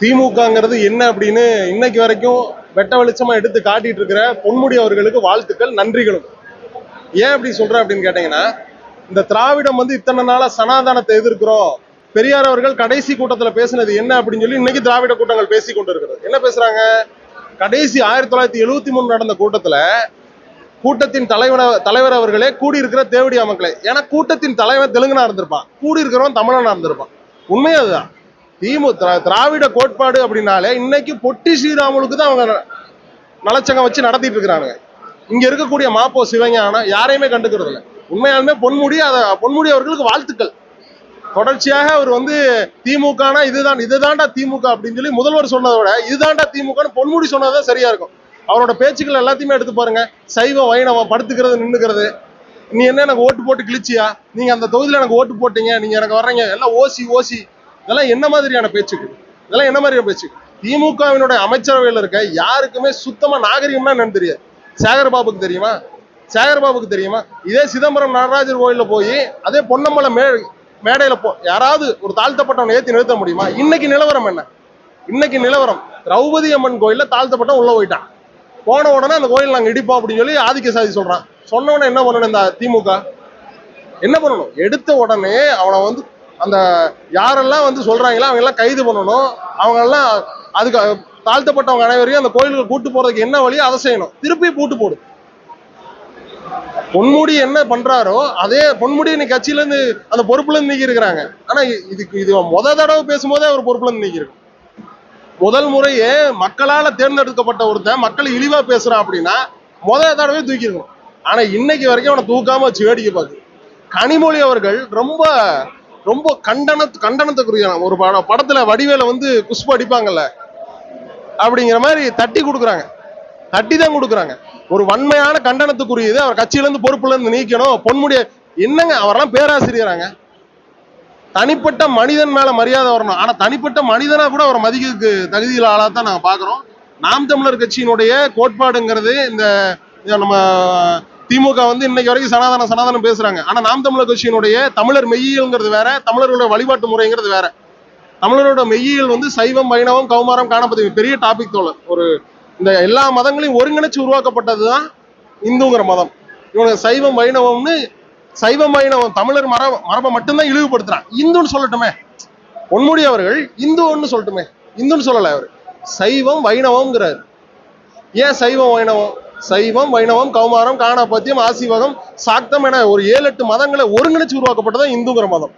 திமுகங்கிறது என்ன அப்படின்னு இன்னைக்கு வரைக்கும் வெட்ட வெளிச்சமா எடுத்து காட்டிட்டு இருக்கிற பொன்முடி அவர்களுக்கு வாழ்த்துக்கள் நன்றிகளும். ஏன் அப்படி சொல்றேன் அப்படின்னு கேட்டீங்கன்னா இந்த திராவிடம் வந்து இத்தனை நாளா சனாதானத்தை எதிர்க்கிறோம். பெரியார் அவர்கள் கடைசி கூட்டத்துல பேசினது என்ன அப்படின்னு சொல்லி இன்னைக்கு திராவிட கூட்டங்கள் பேசி கொண்டு இருக்கிறது என்ன பேசுறாங்க? கடைசி ஆயிரத்தி தொள்ளாயிரத்தி எழுவத்தி மூணு நடந்த கூட்டத்துல கூட்டத்தின் தலைவன தலைவர் அவர்களே கூடியிருக்கிற தேவடியா மக்களே ஏன்னா கூட்டத்தின் தலைவர் தெலுங்குனா இருந்திருப்பான். கூடியிருக்கிறவன் தமிழனா இருந்திருப்பான். உண்மையே அதுதான். திமு திராவிட கோட்பாடு அப்படின்னாலே இன்னைக்கு பொட்டி ஸ்ரீராமுலுக்கு தான் அவங்க நலச்சங்கம் வச்சு நடத்திட்டு இருக்கிறாங்க இங்க இருக்கக்கூடிய மாப்போ சிவஞானம் யாரையுமே கண்டுக்கிறது இல்லை. உண்மையாலுமே பொன்முடி அத பொன்முடி அவர்களுக்கு வாழ்த்துக்கள். தொடர்ச்சியாக அவர் வந்து திமுகனா இதுதான் இதுதான்டா திமுக அப்படின்னு சொல்லி முதல்வர் சொன்னதை விட இதுதான்டா திமுகன்னு பொன்முடி சொன்னதுதான் சரியா இருக்கும். அவரோட பேச்சுக்கள் எல்லாத்தையுமே எடுத்து பாருங்க. சைவம் வைணவம் படுத்துக்கிறது நின்னுக்கிறது. நீ என்ன எனக்கு ஓட்டு போட்டு கிழிச்சியா? நீங்க அந்த தொகுதியில் எனக்கு ஓட்டு போட்டீங்க. நீங்க எனக்கு வர்றீங்க. எல்லாம் ஓசி ஓசி. இதெல்லாம் என்ன மாதிரியான பேச்சுக்கள்? இதெல்லாம் என்ன மாதிரியான பேச்சு திமுகவினுடைய அமைச்சரவையில் இருக்க யாருக்குமே சுத்தமா நாகரிகம்னா என்னன்னு தெரியாது. சேகர்பாபுக்கு தெரியுமா? சேகர்பாபுக்கு தெரியுமா? இதே சிதம்பரம் நடராஜர் கோயிலில் போய் அதே பொன்னம்பலம் மே மேடையில் போ யாராவது ஒரு தாழ்த்தப்பட்டவனை ஏற்றி நிறுத்த முடியுமா? இன்னைக்கு நிலவரம் என்ன? இன்னைக்கு நிலவரம் திரௌபதி அம்மன் கோயில்ல தாழ்த்தப்பட்டவன் உள்ள போயிட்டான். போன உடனே அந்த கோயில் நாங்க இடிப்போம் அப்படின்னு சொல்லி ஆதிக்க சாதி சொல்றான். சொன்ன உடனே என்ன பண்ணணும் இந்த திமுக? என்ன பண்ணணும்? எடுத்த உடனே அவனை வந்து அந்த யாரெல்லாம் வந்து சொல்றாங்களோ அவங்க எல்லாம் கைது பண்ணணும். அவங்க எல்லாம் அதுக்கு தாழ்த்தப்பட்டவங்க அனைவரையும் அந்த கோயிலுக்கு கூட்டு போறதுக்கு என்ன வழியோ அதை செய்யணும். திருப்பி பூட்டு போடு. பொன்முடி என்ன பண்றாரோ அதே பொன்முடி இன்னைக்கு கட்சியில இருந்து அந்த பொறுப்புல இருந்து நீக்கி இருக்கிறாங்க ஆனா இதுக்கு இது முத தடவை பேசும்போதே அவர் பொறுப்புல இருந்து நீக்கி இருக்கு முதல் முறையே மக்களால தேர்ந்தெடுக்கப்பட்ட ஒருத்தன் மக்கள் இழிவா பேசுறான் அப்படின்னா முதல் தடவை தூக்கிருக்கணும் ஆனா இன்னைக்கு வரைக்கும் அவனை தூக்காம வச்சு வேடிக்கை பார்க்கு கனிமொழி அவர்கள் ரொம்ப ரொம்ப கண்டன கண்டனத்துக்குரிய ஒரு படம் படத்துல வடிவேல வந்து குஷ்பு அடிப்பாங்கல்ல அப்படிங்கிற மாதிரி தட்டி கொடுக்குறாங்க. தட்டி தான் கொடுக்குறாங்க. ஒரு வன்மையான கண்டனத்துக்குரியது. அவர் கட்சியிலேருந்து இருந்து பொறுப்புல இருந்து நீக்கணும். பொன்முடிய என்னங்க அவரெல்லாம் பேராசிரியராங்க. தனிப்பட்ட மனிதன் மேல மரியாதை வரணும். ஆனா தனிப்பட்ட மனிதனா கூட ஒரு மதிக்கு தகுதியில் ஆளாக தான் நாங்க பாக்குறோம். நாம் தமிழர் கட்சியினுடைய கோட்பாடுங்கிறது இந்த நம்ம திமுக வந்து இன்னைக்கு வரைக்கும் சனாதனம் சனாதனம் பேசுறாங்க. ஆனா நாம் தமிழர் கட்சியினுடைய தமிழர் மெய்யியல்ங்கிறது வேற தமிழர்களுடைய வழிபாட்டு முறைங்கிறது வேற. தமிழரோட மெய்யியல் வந்து சைவம் வைணவம் கௌமாரம் காணப்பது பெரிய டாபிக் தோழர். ஒரு இந்த எல்லா மதங்களையும் ஒருங்கிணைச்சு உருவாக்கப்பட்டது தான் இந்துங்கிற மதம். இவங்க சைவம் வைணவம்னு சைவம் வைணவம் தமிழர் மரப மரபை மட்டும்தான் இழிவுபடுத்துறான். இந்துன்னு சொல்லட்டுமே. பொன்முடி அவர்கள் இந்துன்னு சொல்லட்டுமே. இந்துன்னு சொல்லலை அவர். சைவம் வைணவம்ங்கிறார். ஏன் சைவம் வைணவம்? சைவம் வைணவம் கௌமாரம் காணாபத்தியம் ஆசிவகம் சாக்தம் என ஒரு ஏழு எட்டு மதங்களை ஒருங்கிணைச்சு உருவாக்கப்பட்டதான் இந்துங்கிற மதம்.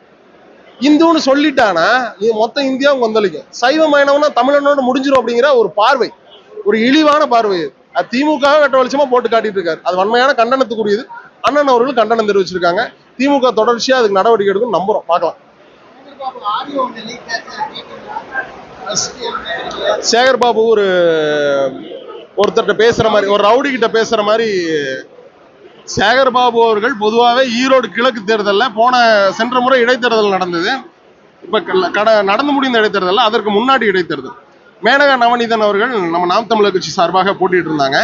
இந்துன்னு சொல்லிட்டானா இது மொத்த இந்தியாவும் கொந்தளிக்கும். சைவம் வைணவம்னா தமிழனோட முடிஞ்சிரும் அப்படிங்கிற ஒரு பார்வை. ஒரு இழிவான பார்வை அது திமுக வெட்ட வெளிச்சமா போட்டு காட்டிட்டு இருக்காரு. அது வன்மையான கண்டனத்துக்குரியது. அண்ணன் அவர்கள் கண்டனம் தெரிவிச்சிருக்காங்க. திமுக தொடர்ச்சியா அதுக்கு நடவடிக்கை எடுக்கும் நம்புறோம். பார்க்கலாம். சேகர் பாபு ஒரு ஒருத்தர்கிட்ட பேசுற மாதிரி ஒரு ரவுடி கிட்ட பேசுற மாதிரி சேகர் பாபு அவர்கள் பொதுவாகவே ஈரோடு கிழக்கு தேர்தலில் போன சென்ற முறை இடைத்தேர்தல் நடந்தது. இப்போ கட நடந்து முடிந்த இடைத்தேர்தலில் அதற்கு முன்னாடி இடைத்தேர்தல். மேனகா நவநீதன் அவர்கள் நம்ம நாம் தமிழர் கட்சி சார்பாக போட்டிட்டு இருந்தாங்க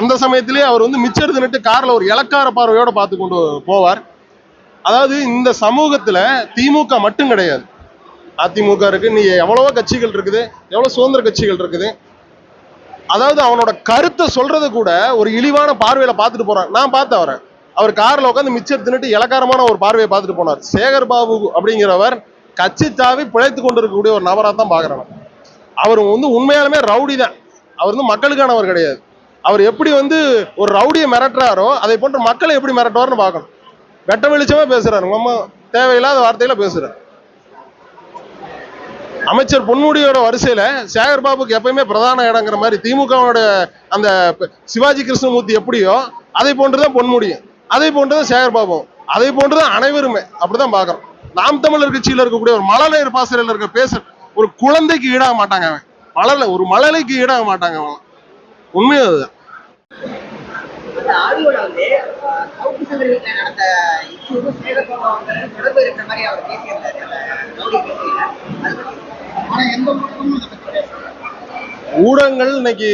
அந்த சமயத்திலே அவர் வந்து மிச்சம் தின்னுட்டு காரில் ஒரு இலக்கார பார்வையோட பார்த்து கொண்டு போவார். அதாவது இந்த சமூகத்தில் திமுக மட்டும் கிடையாது. அதிமுக இருக்கு நீ எவ்வளவோ கட்சிகள் இருக்குது எவ்வளோ சுதந்திர கட்சிகள் இருக்குது. அதாவது அவனோட கருத்தை சொல்றது கூட ஒரு இழிவான பார்வையில பார்த்துட்டு போறான். நான் பார்த்தேன் அவரை. அவர் காரில் உட்காந்து மிச்சம் தின்னுட்டு இலக்காரமான ஒரு பார்வையை பார்த்துட்டு போனார். சேகர் பாபு அப்படிங்கிறவர் கட்சி தாவி பிழைத்து கொண்டிருக்கக்கூடிய ஒரு நபராக தான் பாக்குறேன் அவர் வந்து உண்மையாலுமே ரவுடி தான் அவர் வந்து மக்களுக்கானவர் கிடையாது. அவர் எப்படி வந்து ஒரு ரவுடியை மிரட்டுறாரோ அதை போன்று மக்களை எப்படி மிரட்டுவார்னு பார்க்கணும். வெட்ட வெளிச்சமா பேசுறாரு. ரொம்ப தேவையில்லாத வார்த்தையில பேசுறாரு. அமைச்சர் பொன்முடியோட வரிசையில சேகர் பாபுக்கு எப்பயுமே பிரதான இடங்கிற மாதிரி திமுகவோட அந்த சிவாஜி கிருஷ்ணமூர்த்தி எப்படியோ அதை போன்றுதான் பொன்முடியும் அதை போன்றுதான் சேகர் பாபுவும் அதை போன்றுதான் அனைவருமே அப்படிதான் பாக்குறோம் நாம் தமிழர் கட்சியில இருக்கக்கூடிய ஒரு மழலையர் பாசறையில் இருக்க பேச ஒரு குழந்தைக்கு ஈடாக மாட்டாங்க அவன். மழலை ஒரு மழலைக்கு ஈடாக மாட்டாங்க அவன். உண்மையும் அதுதான். ஊடகங்கள் இன்னைக்கு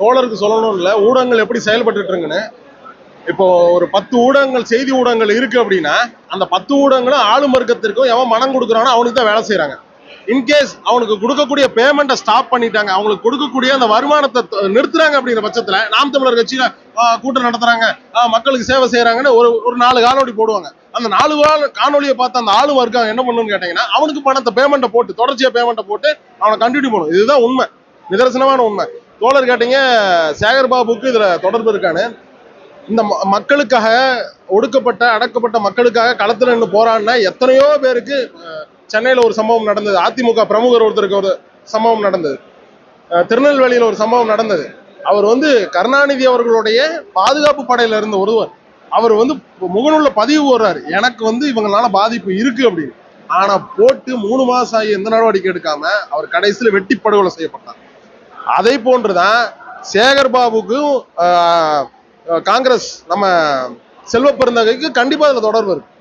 தோழருக்கு சொல்லணும் இல்ல ஊடகங்கள் எப்படி செயல்பட்டு இருக்குன்னு. இப்போ ஒரு பத்து ஊடகங்கள் செய்தி ஊடகங்கள் இருக்கு அப்படின்னா அந்த பத்து ஊடகங்களும் ஆளும் வர்க்கத்திற்கும் எவன் மனம் கொடுக்குறானோ அவனுக்கு தான் வேலை செய்றாங்க. இன்கேஸ் அவனுக்கு கொடுக்கக்கூடிய பேமெண்ட்டை ஸ்டாப் பண்ணிட்டாங்க அவங்களுக்கு கொடுக்கக்கூடிய அந்த வருமானத்தை நிறுத்துறாங்க அப்படிங்கிற பட்சத்துல நாம் தமிழர் கட்சியில கூட்டம் நடத்துறாங்க மக்களுக்கு சேவை செய்யறாங்கன்னு ஒரு ஒரு நாலு காணொளி போடுவாங்க. அந்த நாலு காணொலியை பார்த்து அந்த ஆளு வர்க்கம் என்ன பண்ணுன்னு கேட்டீங்கன்னா அவனுக்கு பணத்தை பேமெண்ட்டை போட்டு தொடர்ச்சியாக பேமெண்ட்டை போட்டு அவனை கண்டினியூ பண்ணும் இதுதான் உண்மை. நிதர்சனமான உண்மை. தோழர் கேட்டீங்க சேகர் பாபுக்கு இதுல தொடர்பு இருக்கான்னு. இந்த ம- மக்களுக்காக ஒடுக்கப்பட்ட அடக்கப்பட்ட மக்களுக்காக களத்துல நின்று போராடின எத்தனையோ பேருக்கு சென்னையில ஒரு சம்பவம் நடந்தது. அதிமுக பிரமுகர் ஒருத்தருக்கு ஒரு சம்பவம் நடந்தது. திருநெல்வேலியில் திருநெல்வேலியில ஒரு சம்பவம் நடந்தது. அவர் வந்து கருணாநிதி அவர்களுடைய பாதுகாப்பு படையில இருந்த ஒருவர். அவர் வந்து முகநூல்ல பதிவு போடுறாரு. எனக்கு வந்து இவங்களால பாதிப்பு இருக்கு அப்படின்னு. ஆனா போட்டு மூணு மாசம் ஆகி எந்த நடவடிக்கை எடுக்காம அவர் கடைசியில வெட்டி படுகொலை செய்யப்பட்டார். அதை போன்றுதான் சேகர் பாபுக்கும் ஆஹ், காங்கிரஸ் நம்ம செல்வ பெருந்தகைக்கு கண்டிப்பா அதுல தொடர்பு இருக்கு.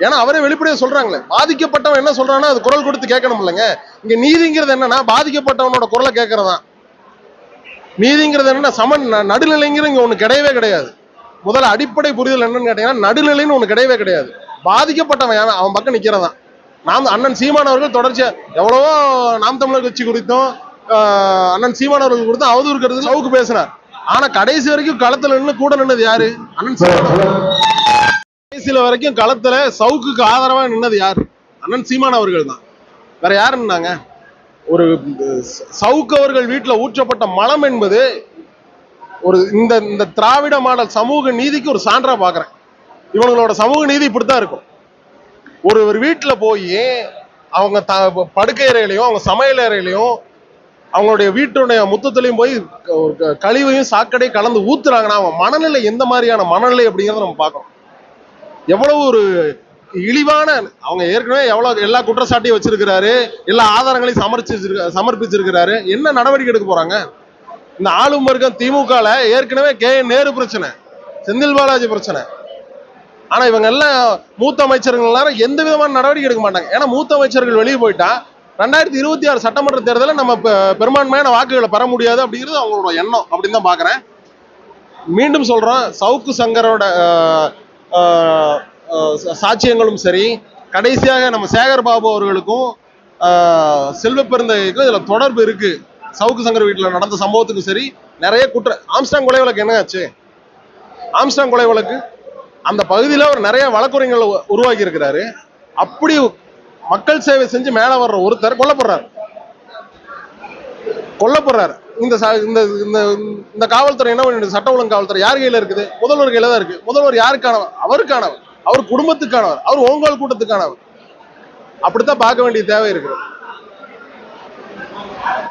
ஏன்னா அவரே வெளிப்படையா சொல்றாங்களே. பாதிக்கப்பட்டவன் என்ன சொல்றானோ அது குரல் கொடுத்து கேட்கணும் இல்லைங்க இங்க நீதிங்கிறது என்னன்னா பாதிக்கப்பட்டவனோட குரலை கேட்கறதான் நீதிங்கிறது என்னன்னா சமன் நடுநிலைங்கிறது இங்க ஒண்ணு கிடையவே கிடையாது. முதல்ல அடிப்படை புரிதல் என்னன்னு கேட்டீங்கன்னா நடுநிலைன்னு ஒண்ணு கிடையவே கிடையாது. பாதிக்கப்பட்டவன் அவன் பக்கம் நிக்கிறதான். நாம் அண்ணன் சீமான் அவர்கள் தொடர்ச்சியா எவ்வளவோ நாம் தமிழர் கட்சி குறித்தும் ஆஹ், அண்ணன் சீமான் அவர்கள் குறித்தும் அவதூறு கருத்து சவுக்கு பேசினார். ஆனா கடைசி வரைக்கும் களத்துல நின்று கூட நின்னது யாரு? அண்ணன் சீமான். கடைசியில வரைக்கும் களத்துல சவுக்குக்கு ஆதரவா நின்னது யாரு? அண்ணன் சீமான் அவர்கள் தான். வேற யாரு நின்னாங்க? ஒரு சவுக்கு அவர்கள் வீட்டுல ஊற்றப்பட்ட மலம் என்பது ஒரு இந்த இந்த திராவிட மாடல் சமூக நீதிக்கு ஒரு சான்றா பாக்குறேன். இவங்களோட சமூக நீதி இப்படித்தான் இருக்கும். ஒரு ஒரு வீட்டுல போய் அவங்க த படுக்கை அறையிலையும் அவங்க சமையல் அறையிலையும் அவங்களுடைய வீட்டுடைய முத்தத்திலையும் போய் ஒரு கழிவையும் சாக்கடையும் கலந்து ஊத்துறாங்கன்னா அவங்க மனநிலை எந்த மாதிரியான மனநிலை அப்படிங்கறத நம்ம பார்க்கணும். எவ்வளவு ஒரு இழிவான அவங்க ஏற்கனவே எவ்வளவு எல்லா குற்றச்சாட்டையும் வச்சிருக்கிறாரு எல்லா ஆதாரங்களையும் சமர்ப்பிச்சிருக்க சமர்ப்பிச்சிருக்கிறாரு. என்ன நடவடிக்கை எடுக்க போறாங்க? இந்த ஆளும் வர்க்கம் திமுகல ஏற்கனவே கே. என். நேரு பிரச்சனை செந்தில் பாலாஜி பிரச்சனை. ஆனா இவங்க எல்லாம் மூத்த அமைச்சர்கள் எந்த விதமான நடவடிக்கை எடுக்க மாட்டாங்க. ஏன்னா மூத்த அமைச்சர்கள் வெளியே போயிட்டா ரெண்டாயிரத்தி இருபத்தி ஆறு சட்டமன்ற தேர்தலில் நம்ம பெரும்பான்மையான வாக்குகளை பெற முடியாது அப்படிங்கிறது அவங்களோட எண்ணம் அப்படின்னு தான் பாக்குறேன். மீண்டும் சொல்றோம் சவுக்கு சங்கரோட சாட்சியங்களும் சரி. கடைசியாக நம்ம சேகர் பாபு அவர்களுக்கும் ஆஹ், செல்வ பெருந்தகைக்கும் தொடர்பு இருக்கு. சவுக்கு சங்கர் வீட்டில் நடந்த சம்பவத்துக்கும் சரி. நிறைய குற்ற ஆம்ஸ்டாங் கொலை வழக்கு என்ன ஆச்சு? ஆம்ஸ்டாங் கொலை வழக்கு. அந்த பகுதியில் அவர் நிறைய வழக்குரைஞர்களை உருவாக்கி இருக்கிறாரு அப்படி மக்கள் சேவை செஞ்சு மேலே வர்ற ஒருத்தர் கொல்லப்படுறாரு. கொல்லப்படுறாரு இந்த இந்த இந்த இந்த காவல்துறை என்ன பண்ணிட்டு சட்ட ஒழுங்கு காவல்துறை யார் கையில இருக்குது? முதல்வர் கையில தான் இருக்கு. முதல்வர் யாருக்கானவர்? அவருக்கானவர். அவர் குடும்பத்துக்கானவர். அவர் ஓங்கால் கூட்டத்துக்கானவர். அப்படித்தான் பார்க்க வேண்டிய தேவை இருக்கிறது